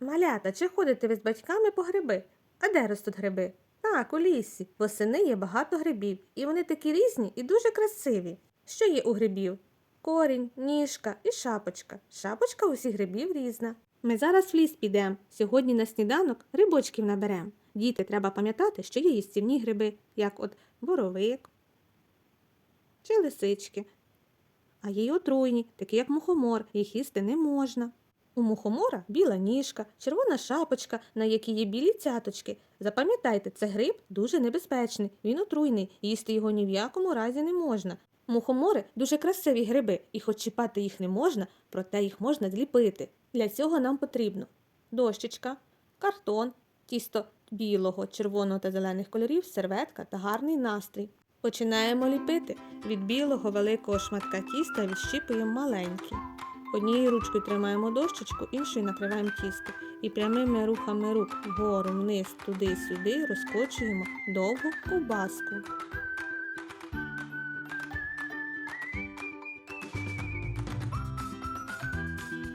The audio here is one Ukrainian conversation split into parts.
Малята, чи ходите ви з батьками по гриби? А де ростуть гриби? Так, у лісі. Восени є багато грибів, і вони такі різні і дуже красиві. Що є у грибів? Корінь, ніжка і шапочка. Шапочка у всіх грибів різна. Ми зараз в ліс підемо. Сьогодні на сніданок грибочків наберемо. Діти, треба пам'ятати, що є їстівні гриби, як от боровик чи лисички. А є й отруйні, такі як мухомор, їх їсти не можна. У мухомора біла ніжка, червона шапочка, на якій є білі цяточки. Запам'ятайте, це гриб дуже небезпечний, він отруйний, їсти його ні в якому разі не можна. Мухомори дуже красиві гриби, і хоч чіпати їх не можна, проте їх можна зліпити. Для цього нам потрібно дощечка, картон, тісто білого, червоного та зелених кольорів, серветка та гарний настрій. Починаємо ліпити. Від білого великого шматка тіста відщіпуємо маленький. Однією ручкою тримаємо дощечку, іншою накриваємо тісто. І прямими рухами рук вгору, вниз, туди-сюди розкочуємо довгу ковбаску.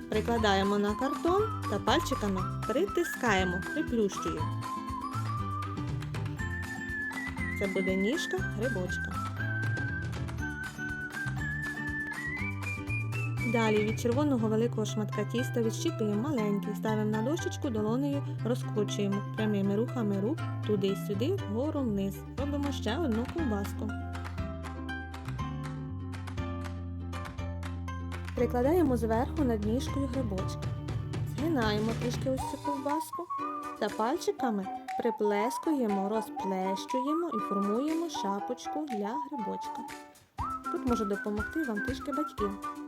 Прикладаємо на картон та пальчиками притискаємо, приплющуємо. Це буде ніжка грибочка. Далі від червоного великого шматка тіста відщіпуємо маленький, ставимо на дощечку, долонею розкручуємо прямими рухами рук туди-сюди, вгору вниз. Робимо ще одну ковбаску. Прикладаємо зверху над ніжкою грибочка. Згинаємо трішки ось цю ковбаску та пальчиками приплескуємо, розплещуємо і формуємо шапочку для грибочка. Тут може допомогти вам трішки батьків.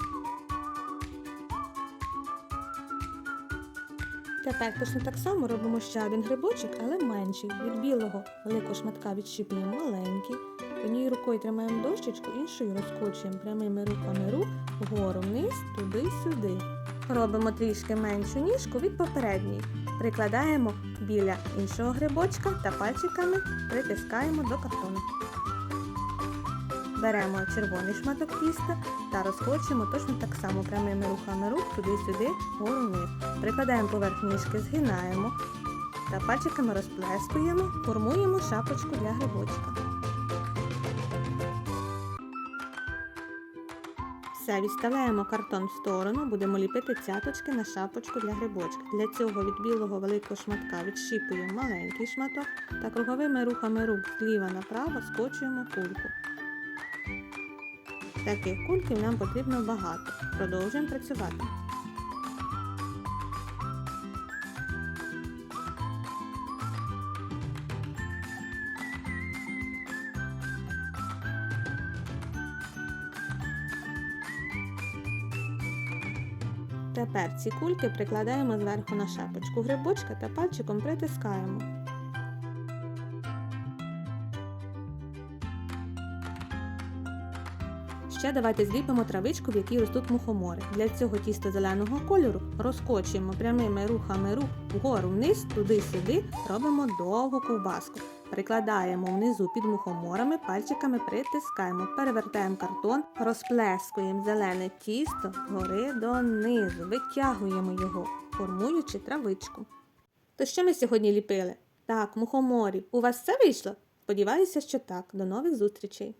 Тепер точно так само робимо ще один грибочок, але менший. Від білого великого шматка відщіпуємо маленький. Однією рукою тримаємо дощечку, іншою розкочуємо прямими руками рук вгору вниз, туди-сюди. Робимо трішки меншу ніжку від попередньої. Прикладаємо біля іншого грибочка та пальчиками притискаємо до картону. Беремо червоний шматок тіста та розкочуємо точно так само прямими рухами рук туди-сюди, вгору вниз. Прикладаємо поверх ніжки, згинаємо та пальчиками розплескуємо, формуємо шапочку для грибочка. Все, відставляємо картон в сторону, будемо ліпити цяточки на шапочку для грибочка. Для цього від білого великого шматка відщіпуємо маленький шматок та круговими рухами рук зліва направо скочуємо кульку. Таких кульків нам потрібно багато. Продовжуємо працювати. Тепер ці кульки прикладаємо зверху на шапочку грибочка та пальчиком притискаємо. Ще давайте зліпимо травичку, в якій ростуть мухомори. Для цього тісто зеленого кольору розкочуємо прямими рухами рук вгору вниз, туди-сюди, робимо довгу ковбаску. Прикладаємо внизу під мухоморами, пальчиками притискаємо, перевертаємо картон, розплескуємо зелене тісто гори донизу, витягуємо його, формуючи травичку. То що ми сьогодні ліпили? Так, мухоморів. У вас все вийшло? Сподіваюся, що так. До нових зустрічей!